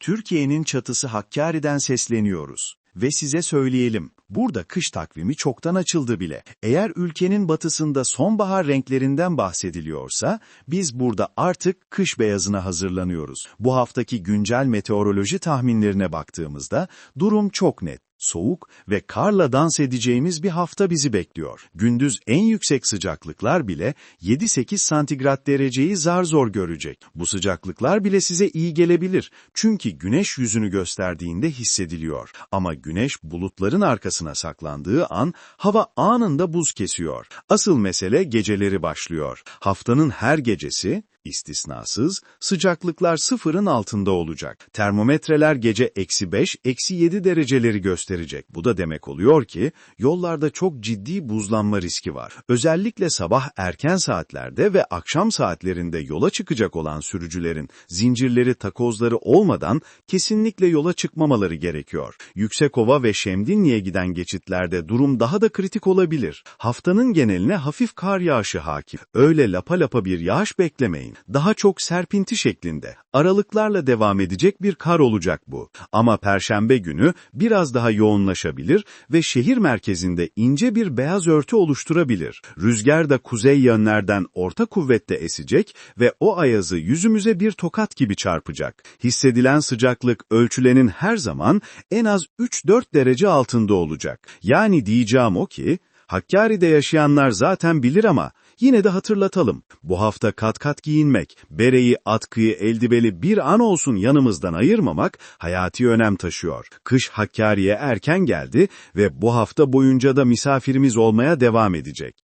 Türkiye'nin çatısı Hakkari'den sesleniyoruz. Ve size söyleyelim, burada kış takvimi çoktan açıldı bile. Eğer ülkenin batısında sonbahar renklerinden bahsediliyorsa, biz burada artık kış beyazına hazırlanıyoruz. Bu haftaki güncel meteoroloji tahminlerine baktığımızda, durum çok net. Soğuk ve karla dans edeceğimiz bir hafta bizi bekliyor. Gündüz en yüksek sıcaklıklar bile 7-8 santigrat dereceyi zar zor görecek. Bu sıcaklıklar bile size iyi gelebilir. Çünkü güneş yüzünü gösterdiğinde hissediliyor. Ama güneş bulutların arkasına saklandığı an hava anında buz kesiyor. Asıl mesele geceleri başlıyor. Haftanın her gecesi istisnasız, sıcaklıklar sıfırın altında olacak. Termometreler gece eksi 5, eksi 7 dereceleri gösterecek. Bu da demek oluyor ki, yollarda çok ciddi buzlanma riski var. Özellikle sabah erken saatlerde ve akşam saatlerinde yola çıkacak olan sürücülerin zincirleri, takozları olmadan kesinlikle yola çıkmamaları gerekiyor. Yüksekova ve Şemdinli'ye giden geçitlerde durum daha da kritik olabilir. Haftanın geneline hafif kar yağışı hakim. Öyle lapa lapa bir yağış beklemeyin daha çok serpinti şeklinde, aralıklarla devam edecek bir kar olacak bu. Ama perşembe günü biraz daha yoğunlaşabilir ve şehir merkezinde ince bir beyaz örtü oluşturabilir. Rüzgar da kuzey yönlerden orta kuvvette esecek ve o ayazı yüzümüze bir tokat gibi çarpacak. Hissedilen sıcaklık ölçülenin her zaman en az 3-4 derece altında olacak. Yani diyeceğim o ki, Hakkari'de yaşayanlar zaten bilir ama yine de hatırlatalım. Bu hafta kat kat giyinmek, bereyi, atkıyı, eldiveli bir an olsun yanımızdan ayırmamak hayati önem taşıyor. Kış Hakkari'ye erken geldi ve bu hafta boyunca da misafirimiz olmaya devam edecek.